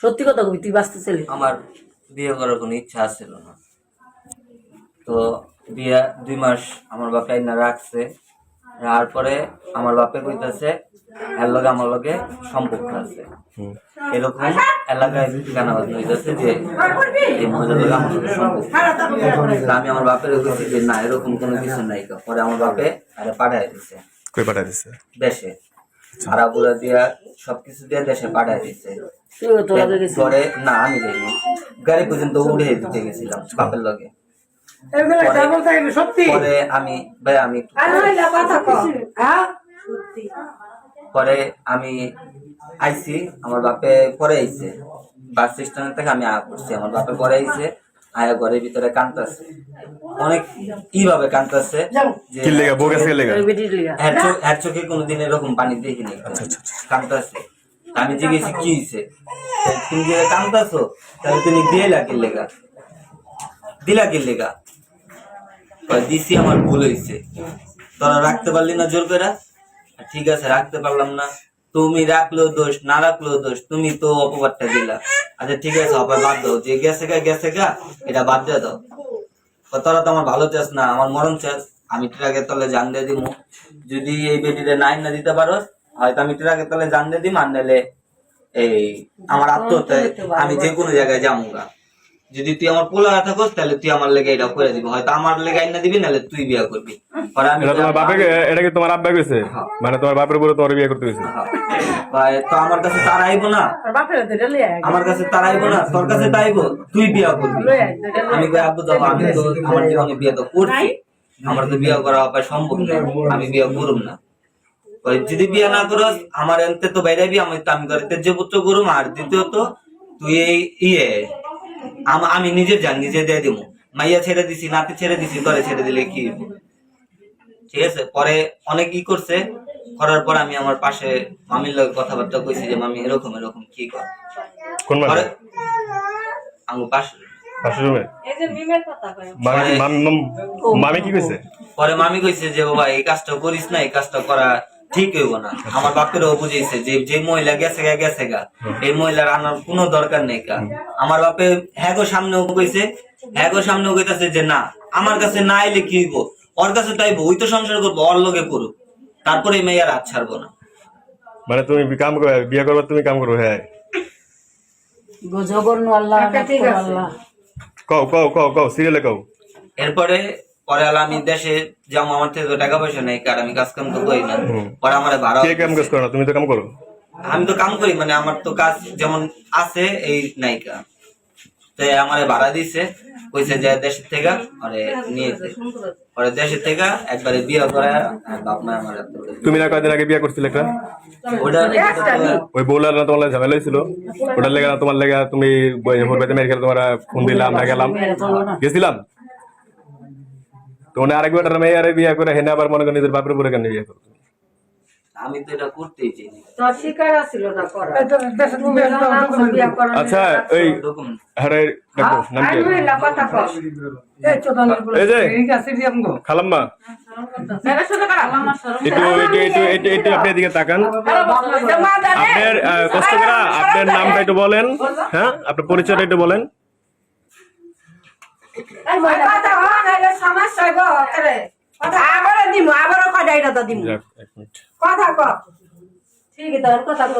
সত্যি কথা কবি তুই বাঁচতে বাঁচতেছিলি আমার বিয়ে করার কোনো ইচ্ছা ছিল না। তো বিয়ে দুই মাস আমার বাপে না রাখছে তারপরে আমার বাপে কইতাছে এর লগে আমার লগে সম্পর্ক আছে। এরকম এলাকায় গানা বাজনা হইতাছে যে এই মহিলার লগে আমার লগে সম্পর্ক আমি আমার বাপের কইছি যে না এরকম কোনো কিছু নাই পরে আমার বাপে আরে পাঠায় দিছে। কই পাঠাই দিছে? দেশে। ভাড়া বুড়া দিয়া সবকিছু দিয়ে দেশে পাঠায় গেছিস পরে না আমি যাইনি। গাড়ি পর্যন্ত উড়ে দিতে গেছিলাম বাপের লগে। পরে আমি ভাই আমি একটু- আর হইলা কথা কও। হ্যাঁ? পরে আমি আইছি আমার বাপে পরে আইছে। বাস স্ট্যান্ড থেকে আমি আয়া করছি আমার বাপে পরে আইছে। আয়া ঘরের ভিতরে কান্তাছে অনেক কীভাবে কান্তাছে যে কি লেগা বউ গেছে কি লেগা। ওই এর চোখে কোনোদিন এরকম পানি দেখিনি। কান্তাছে আমি জিজ্ঞেসি কি হয়েছে তুমি যে কান্তাছো তাহলে তুমি দিয়ে লাকির লেগা। দিলা কি লেগা। দিছি আমার ভুল হয়েছে তোরা রাখতে পারলি না জোর করে ঠিক আছে রাখতে পারলাম না। তুমি রাখলেও দোষ না রাখলেও দোষ তুমি তো অপবাদটা দিলা। আচ্ছা ঠিক আছে অপর বাদ দাও। যে গেছে গা গেছে গা এটা বাদ দিয়ে দাও। তোরা তো আমার ভালো চাস না আমার মরণ চাস। আমি ট্রাকের তলে জান দিয়ে দিব যদি এই বেটিতে নাইন না দিতে পারো হয়তো আমি ট্রাকের তলে জান দিয়ে দিম আর নাহলে এই আমার আত্মহত্যায় আমি যে কোনো জায়গায় যাব যদি তুই আমার পোলা থাকস তাহলে তুই আমার লেগে এটা করে দিবি। হয়তো আমার লেগে আইনা দিবি নাহলে তুই বিয়া করবি। আমি তোমার এটা কি তোমার আব্বা কইছে? মানে তোমার বাপের উপরে তোমার বিয়ে করতে হইছে হ্যাঁ। তো আমার কাছে তার আইবো না। আমার কাছে তার আইবো না। তোর কাছে তুই বিয়া করবি। আমি কই আব্বু যাব আমি তো আমার জীবনে বিয়ে তো করছি। আমার তো বিয়ে করা উপায় সম্ভব না। আমি বিয়ে করুম না। কই, যদি বিয়ে না করস আমার এনতে তো বাইরাবি আমি তো আমি করে তেজ্য পুত্র করুম আর দ্বিতীয়ত তুই এই ইয়ে। আম- আমি নিজে যান নিজে দিয়ে দিব মাইয়া ছেড়ে দিছি নাতি ছেড়ে দিছি তোরে ছেড়ে দিলে কি? ঠিক আছে পরে অনেক ই করছে করার পর আমি আমার পাশে মামির লোক কথাবার্তা কইছি যে মামি এরকম এরকম কি কর? কোন মানে পরে আমার পাশে রুমে। এই যে মিমের কথা কয়। মামি- মামি কি কইছে? পরে মামি কইছে যে বাবা এই কাজটা করিস না এই কাজটা করা ঠিক হইব না। আমার বাপেরও বুঝেছে যে যে মহিলা গেছে গা গেছে গা। এই মহিলার আনার কোনো দরকার নেই কা আমার বাপে হ্যাগো সামনেও কইছে হ্যাগো সামনেও কইতাছে যে না আমার কাছে না আইলে কি হইব? ওর কাছে তাইব ওই তো সংসার করব ওর লগে করুক। তারপরে এই মেয়ের হাত ছাড়বো না। মানে তুমি কাম করো বিয়ে করবে তুমি কাম করো হ্যাঁ। জগন্ন আচ্ছা। আল্লাহ। কও কও কও কও সিরিয়ালে কও। এরপরে পরে আলো আমি দেশে যাব আমার থেকে টাকা পয়সা নেই কার আমি কাজ কাম তো করি না। পরে আমার ভাড়া কে কাম কাজ করো না? তুমি তো কাম করো। আমি তো কাম করি মানে আমার তো কাজ যেমন আছে এই নায়িকা। তো আমার ভাড়া দিছে কইছে যে দেশের থেকে আরে নিয়েছে পরে দেশের থেকে একবারে বিয়ে করে বাপ মা আমার তুমি না কয়দিন আগে বিয়ে করছিলে একটা? ওটা ওই বউলার না তোমার ঝামেলা হয়েছিল? ওটার লেগে তোমার লেগে তুমি মেরে খেলে তোমার ফোন দিলাম না গেলাম। গেছিলাম? তো উনি আরেকবার মেয়ে আরে বিয়ে করে হেনে আবার মনে করেন নিজের বাপের উপরে কেন বিয়ে করো আমি তো এটা করতেই চাই। শিকার না করা আচ্ছা এই আরে দেখো নাম কি এই যে খালাম্মা আপনার কষ্ট করা আপনার নামটা একটু বলেন হ্যাঁ আপনার পরিচয়টা একটু বলেন কথা মিনিট। ঠিক আছে কথা